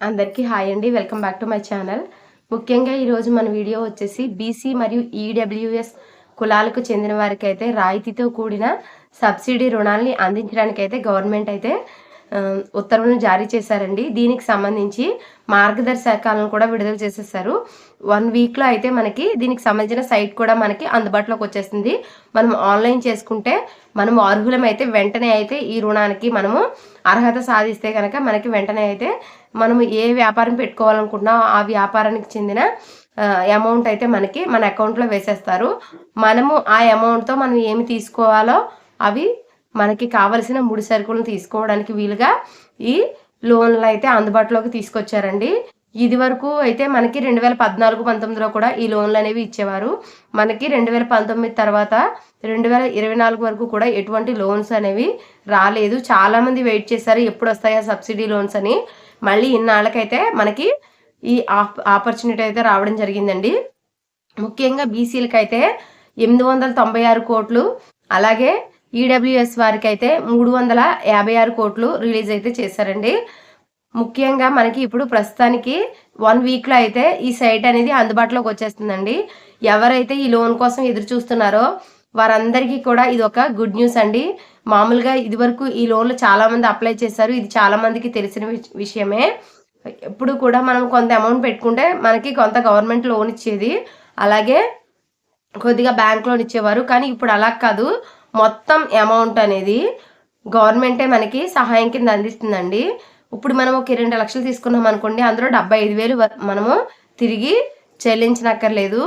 అందరికీ హాయ్ అండి. Welcome back to my channel. ముఖ్యంగా ఈరోజు మన వీడియో వచ్చేసి బీసీ మరియు ఈడబ్ల్యూఎస్ కులాలకు చెందిన వారికి అయితే రాయితీతో కూడిన సబ్సిడీ రుణాలని అందించడానికి అయితే గవర్నమెంట్ అయితే ఉత్తర్వులను జారీ చేశారండి. దీనికి సంబంధించి మార్గదర్శకాలను కూడా విడుదల చేసేసారు. వన్ వీక్లో అయితే మనకి దీనికి సంబంధించిన సైట్ కూడా మనకి అందుబాటులోకి వచ్చేస్తుంది మనం ఆన్లైన్ చేసుకుంటే మనం అర్హులం అయితే వెంటనే అయితే ఈ రుణానికి మనము అర్హత సాధిస్తే కనుక మనకి వెంటనే అయితే మనము ఏ వ్యాపారం పెట్టుకోవాలనుకుంటున్నా ఆ వ్యాపారానికి చెందిన అమౌంట్ అయితే మనకి మన అకౌంట్లో వేసేస్తారు. మనము ఆ అమౌంట్తో మనం ఏమి తీసుకోవాలో అవి మనకి కావలసిన ముడి సరుకులను తీసుకోవడానికి వీలుగా ఈ లోన్లు అయితే అందుబాటులోకి తీసుకొచ్చారండి. ఇది వరకు అయితే మనకి రెండు వేల పద్నాలుగు పంతొమ్మిదిలో కూడా ఈ లోన్లు అనేవి ఇచ్చేవారు. మనకి రెండు వేల పంతొమ్మిది తర్వాత రెండు వేల ఇరవై నాలుగు వరకు కూడా ఎటువంటి లోన్స్ అనేవి రాలేదు. చాలా మంది వెయిట్ చేశారు ఎప్పుడు వస్తాయా సబ్సిడీ లోన్స్ అని. మళ్ళీ ఇన్నాళ్ళకైతే మనకి ఈ ఆప్ ఆపర్చునిటీ అయితే రావడం జరిగిందండి. ముఖ్యంగా బీసీలకైతే ఎనిమిది వందల తొంభై ఆరు కోట్లు అలాగే ఈడబ్ల్యూఎస్ వారికి అయితే మూడు వందల యాభై ఆరు కోట్లు రిలీజ్ అయితే చేశారండి. ముఖ్యంగా మనకి ఇప్పుడు ప్రస్తుతానికి వన్ వీక్లో అయితే ఈ సైట్ అనేది అందుబాటులోకి వచ్చేస్తుందండి. ఎవరైతే ఈ లోన్ కోసం ఎదురు చూస్తున్నారో వారందరికీ కూడా ఇది ఒక గుడ్ న్యూస్ అండి. మామూలుగా ఇదివరకు ఈ లోన్లు చాలామంది అప్లై చేశారు. ఇది చాలామందికి తెలిసిన విషయమే. ఎప్పుడు కూడా మనం కొంత అమౌంట్ పెట్టుకుంటే మనకి కొంత గవర్నమెంట్ లోన్ ఇచ్చేది. అలాగే కొద్దిగా బ్యాంక్ లోన్ ఇచ్చేవారు. కానీ ఇప్పుడు అలా కాదు. మొత్తం అమౌంట్ అనేది గవర్నమెంటే మనకి సహాయం కింద అందిస్తుందండి. ఇప్పుడు మనం ఒక రెండు లక్షలు తీసుకున్నాం అనుకోండి అందులో డెబ్బై ఐదు వేలు మనము తిరిగి చెల్లించనక్కర్లేదు.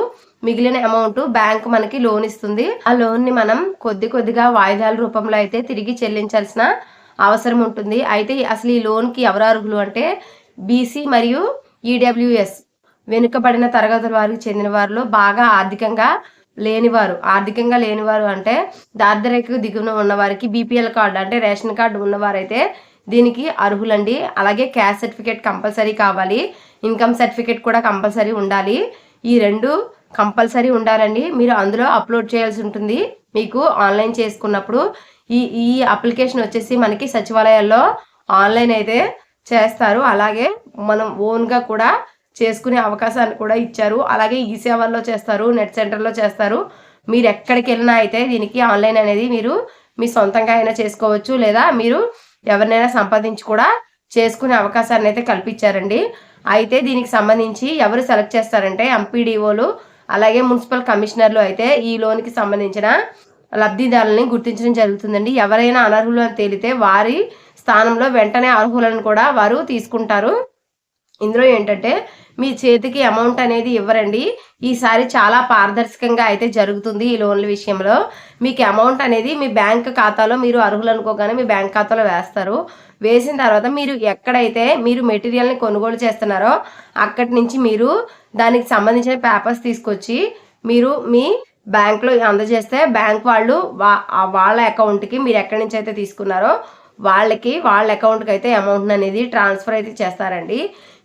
మిగిలిన అమౌంట్ బ్యాంక్ మనకి లోన్ ఇస్తుంది. ఆ లోన్ని మనం కొద్ది కొద్దిగా వాయిదాల రూపంలో అయితే తిరిగి చెల్లించాల్సిన అవసరం ఉంటుంది. అయితే అసలు ఈ లోన్కి ఎవరు అర్హులు అంటే బీసీ మరియు ఈడబ్ల్యూఎస్ వెనుకబడిన తరగతుల వారికి చెందిన వారిలో బాగా ఆర్థికంగా లేనివారు ఆర్థికంగా లేనివారు అంటే దారిద్ర్యకు దిగున ఉన్నవారికి బీపీఎల్ కార్డు అంటే రేషన్ కార్డు ఉన్నవారైతే దీనికి అర్హులండి. అలాగే క్యాస్ట్ సర్టిఫికేట్ కంపల్సరీ కావాలి. ఇన్కమ్ సర్టిఫికేట్ కూడా కంపల్సరీ ఉండాలి. ఈ రెండు కంపల్సరీ ఉండాలండి. మీరు అందులో అప్లోడ్ చేయాల్సి ఉంటుంది. మీకు ఆన్లైన్ చేసుకున్నప్పుడు ఈ ఈ అప్లికేషన్ వచ్చేసి మనకి సచివాలయాల్లో ఆన్లైన్ అయితే చేస్తారు. అలాగే మనం ఓన్గా కూడా చేసుకునే అవకాశాన్ని కూడా ఇచ్చారు. అలాగే ఈ సేవల్లో చేస్తారు నెట్ సెంటర్లో చేస్తారు. మీరు ఎక్కడికి వెళ్ళినా అయితే దీనికి ఆన్లైన్ అనేది మీరు మీ సొంతంగా అయినా చేసుకోవచ్చు. లేదా మీరు ఎవరినైనా సంపాదించి కూడా చేసుకునే అవకాశాన్ని అయితే కల్పించారండి. అయితే దీనికి సంబంధించి ఎవరు సెలెక్ట్ చేస్తారంటే ఎంపీడీఓలు అలాగే మున్సిపల్ కమిషనర్లు అయితే ఈ లోన్కి సంబంధించిన లబ్ధిదారులని గుర్తించడం జరుగుతుందండి. ఎవరైనా అనర్హులు అని తేలితే వారి స్థానంలో వెంటనే అర్హులను కూడా వారు తీసుకుంటారు. ఇందులో ఏంటంటే మీ చేతికి అమౌంట్ అనేది ఇవ్వరండి. ఈసారి చాలా పారదర్శకంగా అయితే జరుగుతుంది ఈ లోన్ల విషయంలో. మీకు అమౌంట్ అనేది మీ బ్యాంక్ ఖాతాలో మీరు అర్హులు అనుకోగానే మీ బ్యాంక్ ఖాతాలో వేస్తారు. వేసిన తర్వాత మీరు ఎక్కడైతే మీరు మెటీరియల్ని కొనుగోలు చేస్తున్నారో అక్కడి నుంచి మీరు దానికి సంబంధించిన పేపర్స్ తీసుకొచ్చి మీరు మీ బ్యాంక్లో అందజేస్తే బ్యాంక్ వాళ్ళు వా వాళ్ళ అకౌంట్కి మీరు ఎక్కడి నుంచి అయితే తీసుకున్నారో వాళ్ళకి వాళ్ళ అకౌంట్కి అయితే అమౌంట్ అనేది ట్రాన్స్ఫర్ అయితే చేస్తారండి.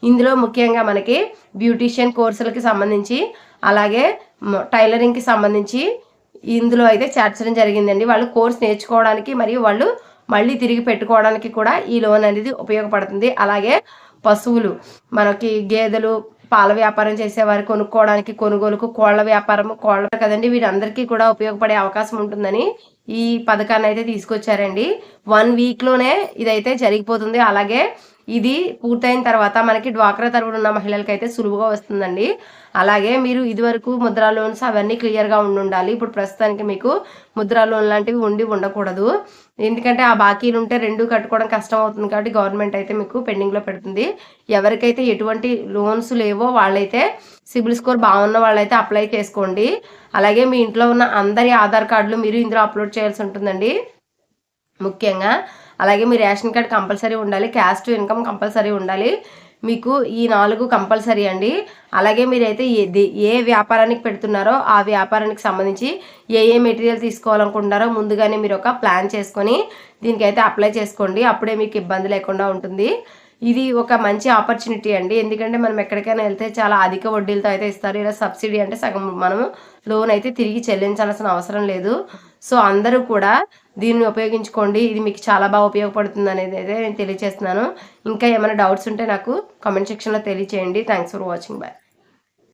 ఇందులో ముఖ్యంగా మనకి బ్యూటీషియన్ కోర్సులకి సంబంధించి అలాగే టైలరింగ్కి సంబంధించి ఇందులో అయితే చేర్చడం జరిగిందండి. వాళ్ళు కోర్స్ నేర్చుకోవడానికి మరియు వాళ్ళు మళ్ళీ తిరిగి పెట్టుకోవడానికి కూడా ఈ లోన్ అనేది ఉపయోగపడుతుంది. అలాగే పశువులు మనకి గేదెలు పాల వ్యాపారం చేసేవారు కొనుక్కోవడానికి కొనుగోలుకు కోళ్ళ వ్యాపారం కోళ్ళ కదండి వీరందరికీ కూడా ఉపయోగపడే అవకాశం ఉంటుందని ఈ పథకాన్ని అయితే తీసుకొచ్చారండి. వన్ వీక్లోనే ఇదైతే జరిగిపోతుంది. అలాగే ఇది పూర్తయిన తర్వాత మనకి డ్వాక్రా తరపున ఉన్న మహిళలకి అయితే సులువుగా వస్తుందండి. అలాగే మీరు ఇదివరకు ముద్రా లోన్స్ అవన్నీ క్లియర్గా ఉండి ఉండాలి ఇప్పుడు ప్రస్తుతానికి మీకు ముద్రా లోన్ లాంటివి ఉండి ఉండకూడదు. ఎందుకంటే ఆ బాకీలు ఉంటే రెండు కట్టుకోవడం కష్టం అవుతుంది కాబట్టి గవర్నమెంట్ అయితే మీకు పెండింగ్లో పెడుతుంది. ఎవరికైతే ఎటువంటి లోన్స్ లేవో వాళ్ళైతే సిబిల్ స్కోర్ బాగున్న వాళ్ళైతే అప్లై చేసుకోండి. అలాగే మీ ఇంట్లో ఉన్న అందరి ఆధార్ కార్డులు మీరు ఇందులో అప్లోడ్ చేయాల్సి ఉంటుందండి. ముఖ్యంగా అలాగే మీ రేషన్ కార్డ్ కంపల్సరీ ఉండాలి. క్యాస్ట్ ఇన్కమ్ కంపల్సరీ ఉండాలి. మీకు ఈ నాలుగు కంపల్సరీ అండి. అలాగే మీరైతే ఏ దే- ఏ వ్యాపారానికి పెడుతున్నారో ఆ వ్యాపారానికి సంబంధించి ఏ ఏ మెటీరియల్ తీసుకోవాలనుకుంటున్నారో ముందుగానే మీరు ఒక ప్లాన్ చేసుకొని దీనికైతే అప్లై చేసుకోండి. అప్పుడే మీకు ఇబ్బంది లేకుండా ఉంటుంది. ఇది ఒక మంచి ఆపర్చునిటీ అండి. ఎందుకంటే మనం ఎక్కడికైనా వెళ్తే చాలా అధిక వడ్డీలతో అయితే ఇస్తారు. ఇలా సబ్సిడీ అంటే సగం మనం లోన్ అయితే తిరిగి చెల్లించాల్సిన అవసరం లేదు. సో అందరూ కూడా దీన్ని ఉపయోగించుకోండి. ఇది మీకు చాలా బాగా ఉపయోగపడుతుంది అనేది అయితే నేను తెలియజేస్తున్నాను. ఇంకా ఏమైనా డౌట్స్ ఉంటే నాకు కామెంట్ సెక్షన్లో తెలియచేయండి. Thanks for watching bye